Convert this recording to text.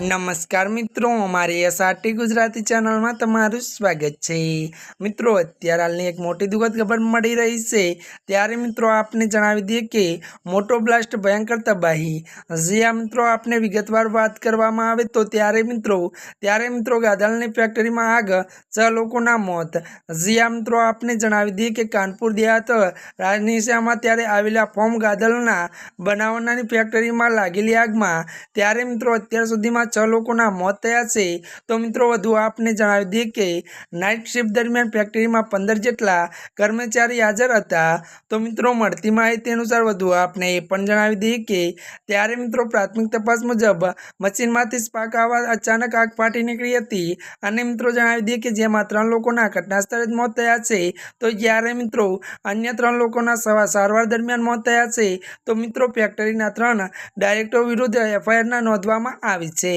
નમસ્કાર મિત્રો, અમારી એસઆરટી ગુજરાતી ચેનલમાં તમારું સ્વાગત છે. મિત્રો, અત્યારે હાલની એક મોટી દુઃખદ ખબર મળી રહી છે. ત્યારે મિત્રો, આપને જણાવી દઈએ કે મોટો બ્લાસ્ટ ભયંકર તબાહી. જ્યાં મિત્રો, આપને વિગતવાર વાત કરવામાં આવે તો ત્યારે મિત્રો ત્યારે મિત્રો, ગાદલની ફેક્ટરીમાં આગ, છ લોકોના મોત. જ્યાં મિત્રો, આપને જણાવી દઈએ કે કાનપુર દેહાત રાજનીશામાં ત્યારે આવેલા ફોર્મ ગાદલના બનાવનાની ફેક્ટરીમાં લાગેલી આગમાં, ત્યારે મિત્રો, અત્યાર સુધીમાં છ લોકોના મોત થયા છે. તો મિત્રો, વધુ આપને જણાવી દઈએ કે નાઇટ શિફ્ટ દરમિયાન ફેક્ટરીમાં પંદર જેટલા કર્મચારી હાજર હતા. તો મિત્રો, મળતી માહિતી અનુસાર વધુ આપને એ પણ જણાવી દઈએ કે ત્યારે મિત્રો, પ્રાથમિક તપાસ મુજબ મશીનમાંથી સ્પાર્ક આવવા અચાનક આગ ફાટી નીકળી હતી. અને મિત્રો, જણાવી દઈએ કે જેમાં ત્રણ લોકોના ઘટના સ્થળે જ મોત થયા છે. તો જ્યારે મિત્રો, અન્ય ત્રણ લોકોના સવા સારવાર દરમિયાન મોત થયા છે, તો મિત્રો ફેક્ટરીના ત્રણ ડાયરેક્ટર વિરુદ્ધ એફઆઈઆરના નોંધવામાં આવી છે.